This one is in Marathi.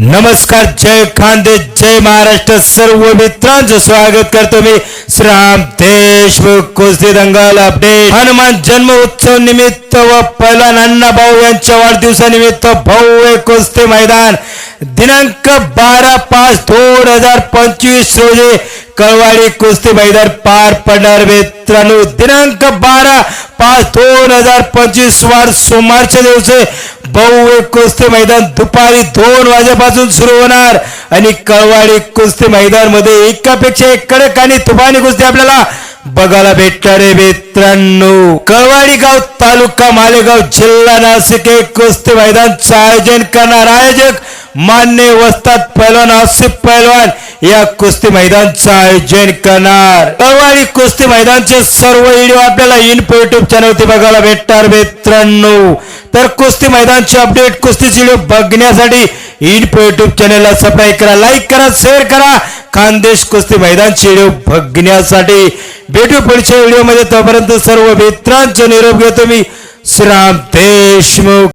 नमस्कार जय खांदे जय महाराष्ट्र सर्व मित्रांचं स्वागत करतो मी. श्रीराम देशमुख कुस्ती दंगल अपडेट. हनुमान जन्म उत्सव निमित्त व पैलवान अण्णा भाऊ यांच्या वाढदिवसानिमित्त भव्य कुस्ती मैदान. दिनांक बारा पाच दोन हजार पंचवीस रोजी कळवाडी कुस्ती मैदान पार पडणार मित्रांनो. दिनांक बारा पाच दोन हजार पंचवीस वार सोमवारच्या दिवशी भव्य कुस्ती मैदान. दुपारी दोन वाजेपासून सुरू होणार. आणि कळवाडी कुस्ती मैदानमध्ये एकापेक्षा एक कडक आणि तुफानी कुस्ती आपल्याला बघायला भेटणार आहे मित्रांनो. कळवाडी गाव तालुका मालेगाव जिल्हा नाशिक हे कुस्ती मैदानचं आयोजन करणार. आयोजक मान्य वस्तात पैलवान आसिफ पैलवान या कुस्ती मैदानचं आयोजन करणार. कळवाडी कुस्ती मैदानचे सर्व व्हिडिओ आपल्याला इन्फो युट्यूब चॅनलवरती बघायला भेटणार मित्रांनो. तर कुस्ती मैदानचे अपडेट कुस्ती व्हिडिओ बघण्यासाठी इन्फो युट्यूब चॅनलला सबस्क्राईब करा लाईक करा शेअर करा. खानदेश कुस्ती मैदानचे व्हिडिओ बघण्यासाठी भेटू पुढच्या व्हिडिओमध्ये तोपर्यंत सर्व मित्रांचं निरोप घेतो मी. श्रीराम देशमुख